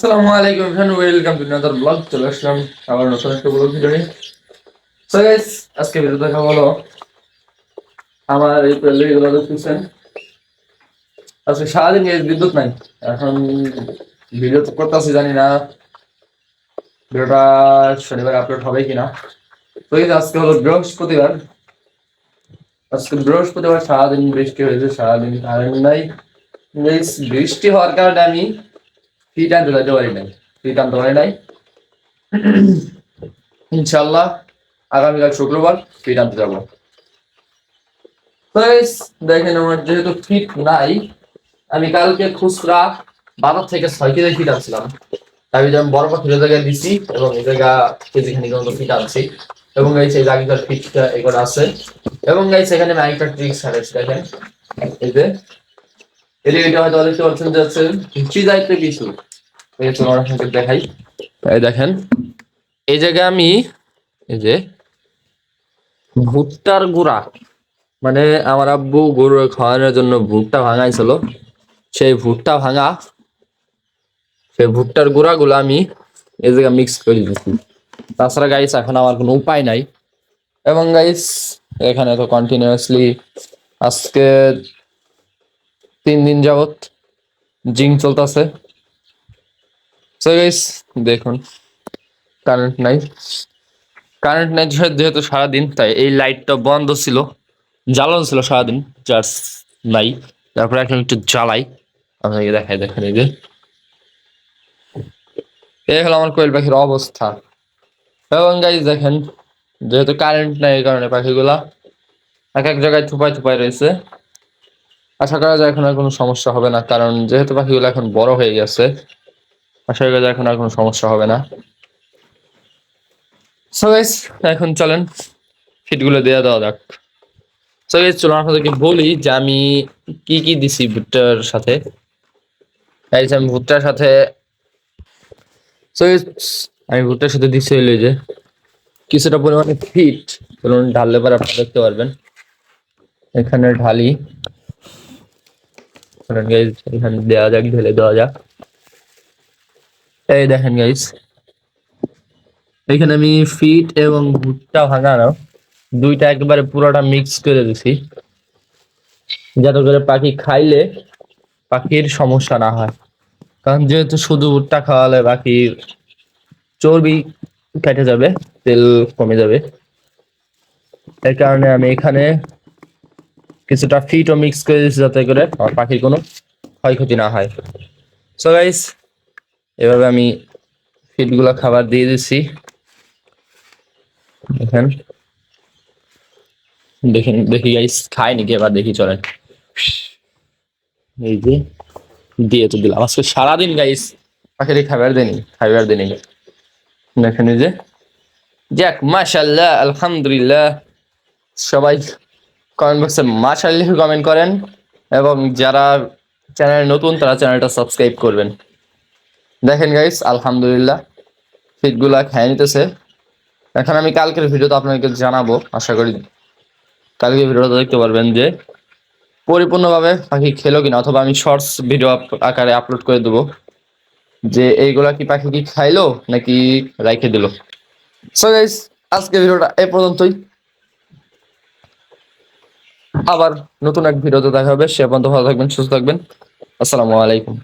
আসসালামু আলাইকুম everyone welcome to another blog চলে আসলাম আবার নতুন একটা ব্লগ ভিডিও নিয়ে। সো গাইস আজকে ভিডিও দেখা হলো আমার এই প্যালেটগুলো দেখতেছেন। আজকে সারাদিন বিদ্যুৎ নাই, এখন ভিডিও তো করতেছি, জানি না ভিডিওটা শনিবার আপলোড হবে কিনা। তো আজকে হলো বৃহস্পতিবার। আজকে বৃহস্পতিবার সারাদিন বৃষ্টি হয়েছে, সারাদিন কারেন্ট নাই। বৃষ্টি হওয়ার কারণে আমি ফিট আনতে যেতে পারি নাই ফিট আনতে পারি নাই। ইনশাল্লাহ আগামীকাল শুক্রবার ফিট আনতে যাব দেখেন আমার যেহেতু ফিট নাই, আমি কালকে খুচরা বারো থেকে ছয় কেজি ফিট আনছিলাম। আমি বড় পাখির জায়গায় দিছি এবং এই জায়গা কেজি খানিক মতো ফিট আনছি। এবং গাইছে এই জায়গাটার ফিটটা এগুলো আছে। এবং গাইছে এখানে আমি আরেকটা ট্রিক্স হারাইছি দেখেন। এই যে ভুট্টার গুঁড়া। মানে আমার আব্বু গরু খাওয়ানোর জন্য ভুট্টা ভাঙাইছিল। সেই ভুট্টা ভাঙা, সেই ভুট্টার গুঁড়া গুলো আমি এই জায়গায় মিক্স করে দিচ্ছি তাছাড়া গাইস এখন আমার কোনো উপায় নাই। এবং গাইস এখানে তো কন্টিনিউয়াসলি আজকে তিন দিন যাবত জিং চলতেছে। সো গাইস দেখুন কারেন্ট নাই। কারেন্ট নাই যেহেতু- যেহেতু সারাদিন, তাই এই লাইটটা বন্ধ ছিল, জ্বালানো ছিল সারাদিন চার্জ নাই। তারপরে এখন একটু জ্বালাই। আপনাকে দেখাই, দেখেন এই যে। এই হলো আমার কোয়েল পাখির অবস্থা। এবং গাইজ দেখেন, যেহেতু কারেন্ট নাই এই কারণে পাখিগুলা, এক এক জায়গায় থুপায় থুপায় রয়েছে। আশা করা যায় এখন আর কোনো সমস্যা হবে না, কারণ যেহেতু পাখিগুলো এখন বড় হয়ে গেছে, আশা করা যায় এখন আর কোনো সমস্যা হবে না। সো এখন চলেন ফিটগুলো দেওয়া দেওয়া যাক। সো গাইস চলুন আপনাদেরকে বলি যে আমি কি কি দিছি ভুট্টার সাথে। আমি ভুট্টার সাথে আমি ভুট্টার সাথে দিছি হইল যে কিছুটা পরিমাণে ফিট। চলুন ঢাললে পরে আপনারা দেখতে পারবেন। এখানে ঢালি। চলুন গাইস এখানে দেওয়া যাক, ঢেলে দেওয়া যাক। এই দেখেন গাইস এখানে আমি ফিট এবং ভুট্টা ভাঙানো দুইটা একেবারে পুরোটা মিক্স করে দিছি। যাতে করে পাখি খাইলে পাখির সমস্যা না হয়। কারণ যেহেতু শুধু ভুট্টা খাওয়ালে পাখির চর্বি কেটে যাবে, তেল কমে যাবে। এই কারণে আমি এখানে কিছুটা ফিটও মিক্স করে দিচ্ছি যাতে করে আমার পাখির কোনো ক্ষয়ক্ষতি না হয়। সো গাইস এভাবে আমি ফিটগুলো খাবার দিয়ে দিচ্ছি। দেখেন। দেখেন দেখি গাইস খায় নাকি? এবার দেখি, চলেন। এই যে, দিয়ে তো দিলাম। আজকে সারাদিন গাইস পাখির খাবার দেনি খাবার দেনি দেখেন এই যে। যাক মাশাল্লাহ আলহামদুলিল্লাহ। সবাই কমেন্ট বক্সে লিখে কমেন্ট করেন এবং যারা চ্যানেল নতুন, তারা চ্যানেলটা সাবস্ক্রাইব করবেন। দেখেন গাইস আলহামদুলিল্লাহ ফিটগুলা খেয়ে নিতেছে। এখন আমি কালকের ভিডিওতে আপনাকে জানাব, আশা করি কালকের ভিডিওটা দেখতে পারবেন যে পরিপূর্ণভাবে পাখি খেলো কিনা, অথবা আমি শর্টস ভিডিও আকারে আপলোড করে দেবো। যে এইগুলা কি পাখি কি খাইলো নাকি রাইখে দিল। সো গাইস আজকে ভিডিওটা এই পর্যন্তই। আবার নতুন এক ভিডিওতে দেখা হবে। সে পর্যন্ত ভালো থাকবেন সুস্থ থাকবেন। আসসালামু আলাইকুম।